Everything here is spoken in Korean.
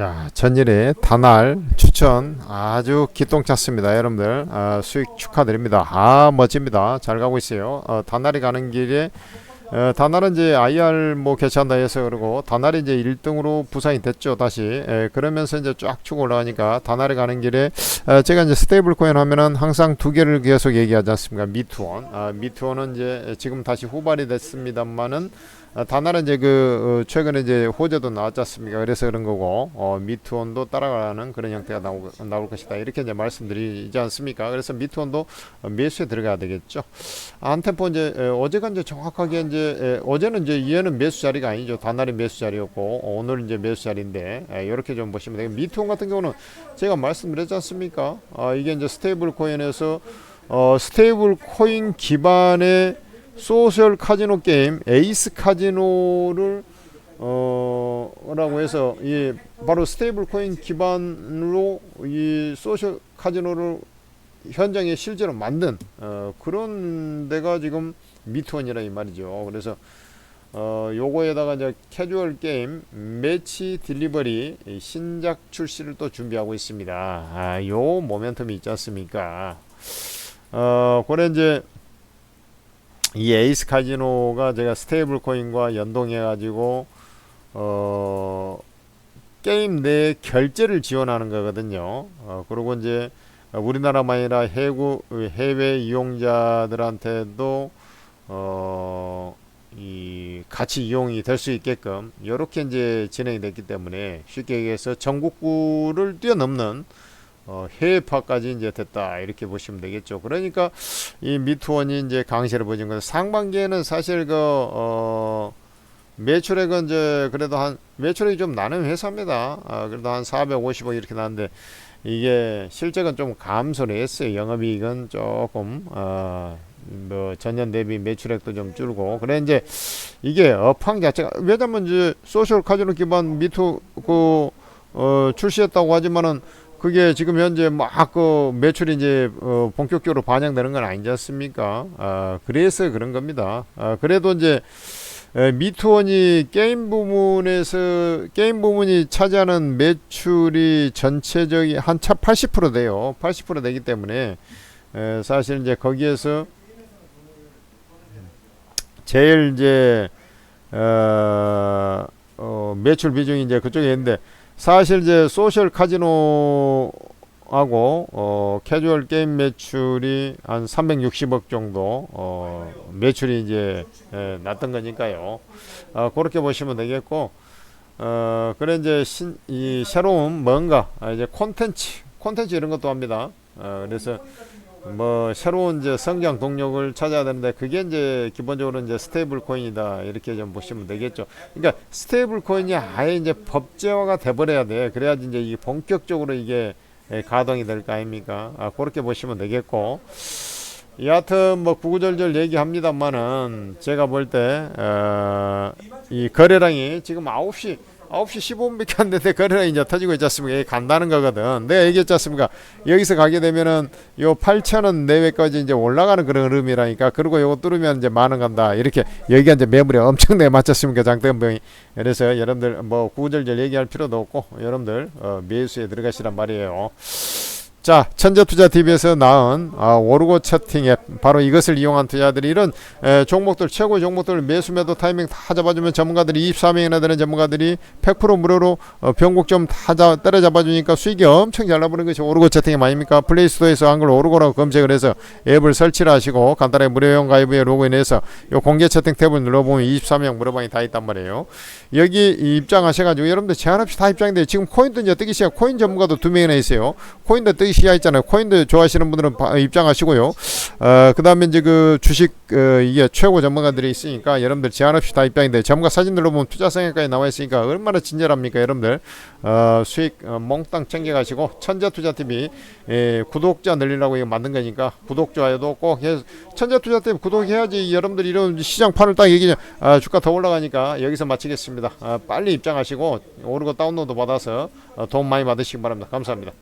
야, 전일에 단알 추천 아주 기똥찼습니다. 여러분들 아, 수익 축하드립니다. 아 멋집니다. 잘 가고 있어요. 어, 단알이 가는 길에 어, 단알은 이제 IR 뭐 개최한다 해서 그러고 단알이 이제 1등으로 부상이 됐죠 다시 에, 그러면서 이제 쫙쭉 올라가니까 단알이 가는 길에 어, 제가 이제 스테이블 코인 하면은 항상 두 개를 계속 얘기하지 않습니까 미투원 아, 미투원은 이제 지금 다시 후발이 됐습니다만은 아, 단알은 이제 그 어, 최근에 이제 호재도 나왔지 않습니까? 그래서 그런 거고 어, 미투원도 따라가는 그런 형태가 나오, 나올 것이다 이렇게 이제 말씀드리지 않습니까? 그래서 미투원도 어, 매수에 들어가야 되겠죠. 안템포 이제 에, 어제가 이제 정확하게 이제 에, 어제는 이제 얘는 매수 자리가 아니죠. 단알이 매수 자리였고 어, 오늘 이제 매수 자리인데 이렇게 좀 보시면 되겠 미투원 같은 경우는 제가 말씀드렸지 않습니까? 아, 이게 이제 스테이블 코인에서 어, 스테이블 코인 기반의 소셜 카지노 게임 에이스 카지노를 어 라고 해서 이 바로 스테이블 코인 기반으로 이 소셜 카지노를 현장에 실제로 만든 어 그런 데가 지금 미투원이라 이 말이죠. 그래서 어 요거에다가 이제 캐주얼 게임 매치 딜리버리 이 신작 출시를 또 준비하고 있습니다. 아, 요 모멘텀이 있지 않습니까? 어, 그래 이제 이 에이스 카지노가 제가 스테이블 코인과 연동해 가지고 어 게임 내 결제를 지원하는 거거든요. 어 그리고 이제 우리나라만 아니라 해구 해외 이용자들한테도 어 이 같이 이용이 될 수 있게끔 이렇게 이제 진행이 됐기 때문에 쉽게 얘기해서 전국구를 뛰어넘는 어, 해외파까지 이제 됐다 이렇게 보시면 되겠죠. 그러니까 이 미투원이 이제 강세를 보인 거예요. 상반기에는 사실 그 어, 매출액은 이제 그래도 한 매출액이 좀 나는 회사입니다. 아, 그래도 한 450억 이렇게 나는데 이게 실적은 좀 감소를 했어요. 영업이익은 조금 어, 뭐 전년 대비 매출액도 좀 줄고 그래 이제 이게 업황 자체가 왜냐면 이제 소셜 카지노 기반 미투 그 어, 출시했다고 하지만은 그게 지금 현재 막 그 매출이 이제 어 본격적으로 반영되는 건 아니지 않습니까? 아, 그래서 그런 겁니다. 아, 그래도 이제 에, 미투원이 게임 부문에서 게임 부문이 차지하는 매출이 전체적인 한 차 80% 돼요. 80% 되기 때문에 에, 사실 이제 거기에서 제일 이제 어, 어, 매출 비중이 이제 그쪽에 있는데 사실 이제 소셜 카지노하고 어 캐주얼 게임 매출이 한 360억 정도 어 매출이 이제 예, 났던 거니까요. 어 그렇게 보시면 되겠고 어 그래 이제 신, 이 새로운 뭔가 아, 이제 콘텐츠 콘텐츠 이런 것도 합니다. 어 그래서 뭐 새로운 이제 성장 동력을 찾아야 되는데 그게 이제 기본적으로 이제 스테이블 코인이다 이렇게 좀 보시면 되겠죠. 그러니까 스테이블 코인이 아예 이제 법제화가 돼버려야 돼. 그래야지 이제 이 본격적으로 이게 예, 가동이 될 거 아닙니까? 아, 그렇게 보시면 되겠고. 여하튼 뭐 구구절절 얘기합니다만은 제가 볼때 어, 이 거래량이 지금 9시 9시 15분밖에 안 됐는데 거래량이 이제 터지고 있지 않습니까? 간다는 거거든. 내가 얘기했지 않습니까? 여기서 가게 되면은 요 8천원 내외까지 이제 올라가는 그런 흐름이라니까. 그리고 요거 뚫으면 이제 만 원 간다. 이렇게 여기가 이제 매물이 엄청나게 맞췄습니까? 장대병이. 그래서 여러분들 뭐 구절절 얘기할 필요도 없고 여러분들 어, 매수에 들어가시란 말이에요. 자, 천재투자TV에서 나온 아, 오르고 채팅 앱 바로 이것을 이용한 투자들이 이런 에, 종목들 최고 종목들 매수 매도 타이밍 다 잡아주면 전문가들이 24명이나 되는 전문가들이 100% 무료로 어, 변곡점 다 자, 때려잡아주니까 수익이 엄청 잘 나보는 것이 오르고 채팅 앱 아닙니까? 플레이스토어에서 한글 오르고라고 검색을 해서 앱을 설치를 하시고 간단하게 무료용 가입에 로그인해서 요 공개 채팅 탭을 눌러보면 24명 무료방이 다 있단 말이에요. 여기 입장하셔가지고 여러분들 제한 없이 다 입장돼 지금 코인도 이제 뜨기 시작 코인 전문가도 두 명이나 있어요. 코인도 뜨기 시작 있잖아요. 코인도 좋아하시는 분들은 바, 입장하시고요. 어, 그 다음에 이제 그 주식 어, 이게 최고 전문가들이 있으니까 여러분들 제한 없이 다 입장인데 전문가 사진 눌러보면 투자 성향까지 나와 있으니까 얼마나 친절합니까 여러분들 어, 수익 어, 몽땅 챙겨가시고 천재투자TV 예, 구독자 늘리려고 이거 만든 거니까 구독 좋아요도 꼭 해, 천재투자TV 구독해야지 여러분들 이런 시장판을 딱 얘기냐 아, 주가 더 올라가니까 여기서 마치겠습니다 아, 빨리 입장하시고 오르고 다운로드 받아서 어, 도움 많이 받으시기 바랍니다 감사합니다